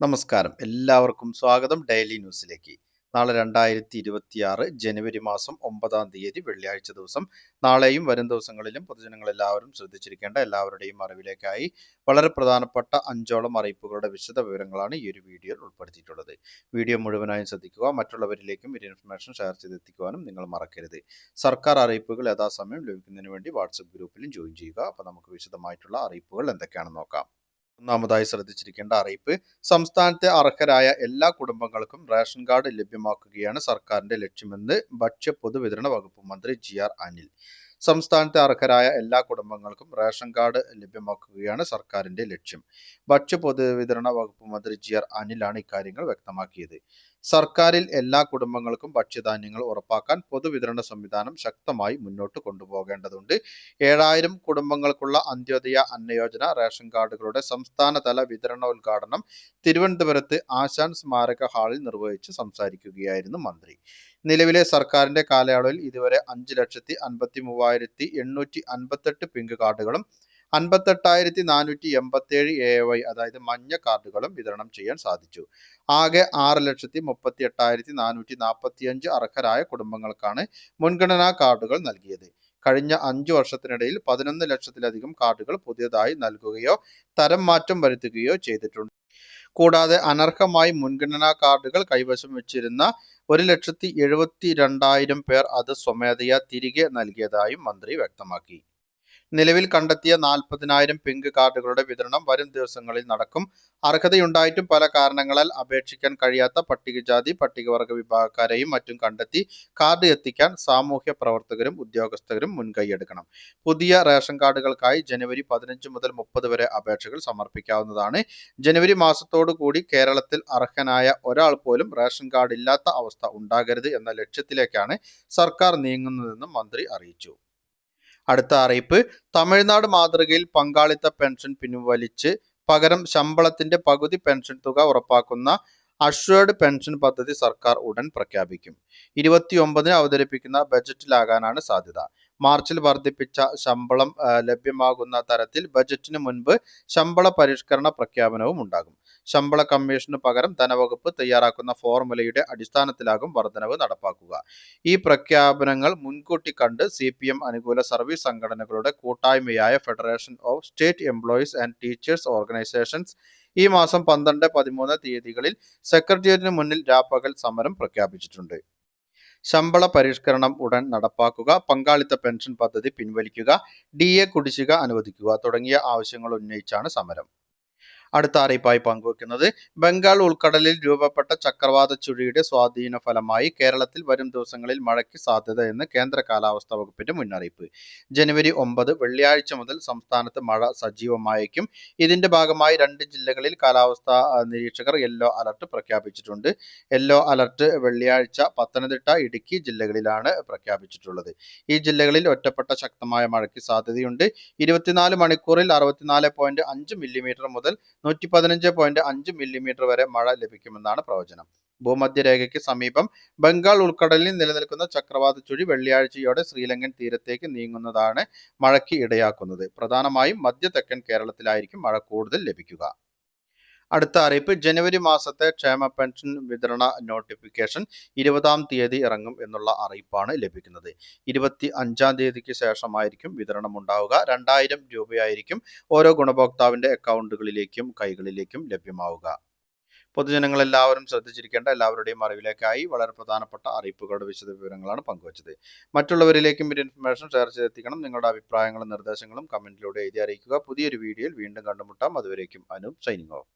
നമസ്കാരം. എല്ലാവർക്കും സ്വാഗതം ഡെയിലി ന്യൂസിലേക്ക്. നാളെ രണ്ടായിരത്തി ഇരുപത്തി ആറ് ജനുവരി മാസം ഒമ്പതാം തീയതി വെള്ളിയാഴ്ച ദിവസം. നാളെയും വരും ദിവസങ്ങളിലും പൊതുജനങ്ങൾ എല്ലാവരും ശ്രദ്ധിച്ചിരിക്കേണ്ട എല്ലാവരുടെയും അറിവിലേക്കായി വളരെ പ്രധാനപ്പെട്ട അഞ്ചോളം അറിയിപ്പുകളുടെ വിശദ വിവരങ്ങളാണ് ഈ ഒരു വീഡിയോയിൽ ഉൾപ്പെടുത്തിയിട്ടുള്ളത്. വീഡിയോ മുഴുവനായും ശ്രദ്ധിക്കുക മറ്റുള്ളവരിലേക്കും ഈ ഇൻഫർമേഷൻ ഷെയർ ചെയ്തെത്തിക്കുവാനും നിങ്ങൾ മറക്കരുത്. സർക്കാർ അറിയിപ്പുകൾ യഥാസമയം ലഭിക്കുന്നതിന് വേണ്ടി വാട്സപ്പ് ഗ്രൂപ്പിലും ജോയിൻ ചെയ്യുക. അപ്പോൾ നമുക്ക് വിശദമായിട്ടുള്ള അറിയിപ്പുകൾ എന്തൊക്കെയാണെന്ന് നോക്കാം. ഒന്നാമതായി ശ്രദ്ധിച്ചിരിക്കേണ്ട അറിയിപ്പ് സംസ്ഥാനത്തെ അർഹരായ എല്ലാ കുടുംബങ്ങൾക്കും റേഷൻ കാർഡ് ലഭ്യമാക്കുകയാണ് സർക്കാരിന്റെ ലക്ഷ്യമെന്ന് ഭക്ഷ്യ പൊതുവിതരണ വകുപ്പ് മന്ത്രി ജി ആർ അനിൽ. സംസ്ഥാനത്തെ അർഹരായ എല്ലാ കുടുംബങ്ങൾക്കും റേഷൻ കാർഡ് ലഭ്യമാക്കുകയാണ് സർക്കാരിന്റെ ലക്ഷ്യം. ഭക്ഷ്യ പൊതുവിതരണ വകുപ്പ് മന്ത്രി ജി ആർ അനിലാണ് ഇക്കാര്യങ്ങൾ വ്യക്തമാക്കിയത്. സർക്കാരിൽ എല്ലാ കുടുംബങ്ങൾക്കും ഭക്ഷ്യധാന്യങ്ങൾ ഉറപ്പാക്കാൻ പൊതുവിതരണ സംവിധാനം ശക്തമായി മുന്നോട്ട് കൊണ്ടുപോകേണ്ടതുണ്ട്. ഏഴായിരം കുടുംബങ്ങൾക്കുള്ള അന്ത്യോദയ അന്നയോജന റേഷൻ കാർഡുകളുടെ സംസ്ഥാനതല വിതരണോദ്ഘാടനം തിരുവനന്തപുരത്ത് ആശാൻ സ്മാരക ഹാളിൽ നിർവഹിച്ച് സംസാരിക്കുകയായിരുന്നു മന്ത്രി. നിലവിലെ സർക്കാരിന്റെ കാലയളവിൽ ഇതുവരെ അഞ്ച് ലക്ഷത്തി അൻപത്തി മൂവായിരത്തി എണ്ണൂറ്റി അൻപത്തെട്ട് പിങ്ക് കാർഡുകളും അൻപത്തെട്ടായിരത്തി നാനൂറ്റി എൺപത്തേഴ് എ വൈ അതായത് മഞ്ഞ കാർഡുകളും വിതരണം ചെയ്യാൻ സാധിച്ചു. ആകെ ആറ് ലക്ഷത്തി മുപ്പത്തി എട്ടായിരത്തി നാനൂറ്റി നാൽപ്പത്തി അഞ്ച് അർഹരായ കുടുംബങ്ങൾക്കാണ് മുൻഗണനാ കാർഡുകൾ നൽകിയത്. കഴിഞ്ഞ അഞ്ചു വർഷത്തിനിടയിൽ പതിനൊന്ന് ലക്ഷത്തിലധികം കാർഡുകൾ പുതിയതായി നൽകുകയോ തരം മാറ്റം വരുത്തുകയോ ചെയ്തിട്ടുണ്ട്. കൂടാതെ അനർഹമായി മുൻഗണനാ കാർഡുകൾ കൈവശം വെച്ചിരുന്ന ഒരു ലക്ഷത്തി എഴുപത്തി രണ്ടായിരം പേർ അത് സ്വമേധയാ തിരികെ നൽകിയതായും മന്ത്രി വ്യക്തമാക്കി. നിലവിൽ കണ്ടെത്തിയ നാൽപ്പതിനായിരം പിങ്ക് കാർഡുകളുടെ വിതരണം വരും ദിവസങ്ങളിൽ നടക്കും. അർഹതയുണ്ടായിട്ടും പല കാരണങ്ങളാൽ അപേക്ഷിക്കാൻ കഴിയാത്ത പട്ടികജാതി പട്ടികവർഗ വിഭാഗക്കാരെയും മറ്റും കണ്ടെത്തി കാർഡ് എത്തിക്കാൻ സാമൂഹ്യ പ്രവർത്തകരും ഉദ്യോഗസ്ഥരും മുൻകൈയെടുക്കണം പുതിയ റേഷൻ കാർഡുകൾക്കായി ജനുവരി പതിനഞ്ച് മുതൽ മുപ്പത് വരെ അപേക്ഷകൾ സമർപ്പിക്കാവുന്നതാണ്. ജനുവരി കൂടി കേരളത്തിൽ അർഹനായ ഒരാൾ പോലും റേഷൻ കാർഡ് ഇല്ലാത്ത അവസ്ഥ ഉണ്ടാകരുത് എന്ന ലക്ഷ്യത്തിലേക്കാണ് സർക്കാർ നീങ്ങുന്നതെന്നും മന്ത്രി അറിയിച്ചു. അടുത്ത അറിയിപ്പ്. തമിഴ്നാട് മാതൃകയിൽ പങ്കാളിത്ത പെൻഷൻ പിൻവലിച്ച് പകരം ശമ്പളത്തിന്റെ പകുതി പെൻഷൻ തുക ഉറപ്പാക്കുന്ന അഷ്വേർഡ് പെൻഷൻ പദ്ധതി സർക്കാർ ഉടൻ പ്രഖ്യാപിക്കും. ഇരുപത്തിയൊമ്പതിന് അവതരിപ്പിക്കുന്ന ബജറ്റിലാകാനാണ് സാധ്യത. മാർച്ചിൽ വർദ്ധിപ്പിച്ച ശമ്പളം ലഭ്യമാകുന്ന തരത്തിൽ ബജറ്റിന് മുൻപ് ശമ്പള പരിഷ്കരണ പ്രഖ്യാപനവും ഉണ്ടാകും. ശമ്പള കമ്മീഷന് പകരം ധനവകുപ്പ് തയ്യാറാക്കുന്ന ഫോർമുലയുടെ അടിസ്ഥാനത്തിലാകും വർധനവ് നടപ്പാക്കുക. ഈ പ്രഖ്യാപനങ്ങൾ മുൻകൂട്ടി കണ്ട് സി പി എം അനുകൂല സർവീസ് സംഘടനകളുടെ കൂട്ടായ്മയായ federation of state employees and teachers organisations ഈ മാസം പന്ത്രണ്ട് പതിമൂന്ന് തീയതികളിൽ സെക്രട്ടേറിയറ്റിന് മുന്നിൽ രാപ്പകൽ സമരം പ്രഖ്യാപിച്ചിട്ടുണ്ട്. ശമ്പള പരിഷ്കരണം ഉടൻ നടപ്പാക്കുക പങ്കാളിത്ത പെൻഷൻ പദ്ധതി പിൻവലിക്കുക ഡി എ കുടിശ്ശിക അനുവദിക്കുക തുടങ്ങിയ ആവശ്യങ്ങൾ ഉന്നയിച്ചാണ് സമരം. അടുത്ത അറിയിപ്പായി പങ്കുവെക്കുന്നത്. ബംഗാൾ ഉൾക്കടലിൽ രൂപപ്പെട്ട ചക്രവാത ചുഴിയുടെ സ്വാധീന ഫലമായി കേരളത്തിൽ വരും ദിവസങ്ങളിൽ മഴയ്ക്ക് സാധ്യത എന്ന് കേന്ദ്ര കാലാവസ്ഥാ വകുപ്പിന്റെ മുന്നറിയിപ്പ്. ജനുവരി ഒമ്പത് വെള്ളിയാഴ്ച മുതൽ സംസ്ഥാനത്ത് മഴ സജീവമായേക്കും. ഇതിന്റെ ഭാഗമായി രണ്ട് ജില്ലകളിൽ കാലാവസ്ഥാ നിരീക്ഷകർ യെല്ലോ അലർട്ട് പ്രഖ്യാപിച്ചിട്ടുണ്ട്. യെല്ലോ അലർട്ട് വെള്ളിയാഴ്ച പത്തനംതിട്ട ഇടുക്കി ജില്ലകളിലാണ് പ്രഖ്യാപിച്ചിട്ടുള്ളത്. ഈ ജില്ലകളിൽ ഒറ്റപ്പെട്ട ശക്തമായ മഴയ്ക്ക് സാധ്യതയുണ്ട്. ഇരുപത്തിനാല് മണിക്കൂറിൽ അറുപത്തിനാല് പോയിന്റ് അഞ്ച് മില്ലിമീറ്റർ മുതൽ നൂറ്റി പതിനഞ്ച് പോയിന്റ് അഞ്ച് മില്ലിമീറ്റർ വരെ മഴ ലഭിക്കുമെന്നാണ് പ്രവചനം. ഭൂമധ്യരേഖയ്ക്ക് സമീപം ബംഗാൾ ഉൾക്കടലിൽ നിലനിൽക്കുന്ന ചക്രവാത ചുഴി വെള്ളിയാഴ്ചയോടെ ശ്രീലങ്കൻ തീരത്തേക്ക് നീങ്ങുന്നതാണ് മഴയ്ക്ക് ഇടയാക്കുന്നത്. പ്രധാനമായും മധ്യ തെക്കൻ കേരളത്തിലായിരിക്കും മഴ കൂടുതൽ ലഭിക്കുക. അടുത്ത അറിയിപ്പ് ജനുവരി മാസത്തെ ക്ഷേമ പെൻഷൻ വിതരണ നോട്ടിഫിക്കേഷൻ ഇരുപതാം തീയതി ഇറങ്ങും എന്നുള്ള അറിയിപ്പാണ് ലഭിക്കുന്നത്. ഇരുപത്തി അഞ്ചാം തീയതിക്ക് ശേഷമായിരിക്കും വിതരണം ഉണ്ടാവുക. രണ്ടായിരം രൂപയായിരിക്കും ഓരോ ഗുണഭോക്താവിന്റെ അക്കൗണ്ടുകളിലേക്കും കൈകളിലേക്കും ലഭ്യമാവുക. പൊതുജനങ്ങൾ എല്ലാവരും ശ്രദ്ധിച്ചിരിക്കേണ്ട എല്ലാവരുടെയും അറിവിലേക്കായി വളരെ പ്രധാനപ്പെട്ട അറിയിപ്പുകളുടെ വിശദ വിവരങ്ങളാണ് പങ്കുവച്ചത്. മറ്റുള്ളവരിലേക്കും ഒരു ഇൻഫർമേഷൻ ഷെയർ ചെയ്തെത്തിക്കണം. നിങ്ങളുടെ അഭിപ്രായങ്ങളും നിർദ്ദേശങ്ങളും കമന്റിലൂടെ എഴുതി അറിയിക്കുക. പുതിയൊരു വീഡിയോയിൽ വീണ്ടും കണ്ടുമുട്ടാം. അതുവരേക്കും അനു സൈനിങ് ഓഫ്.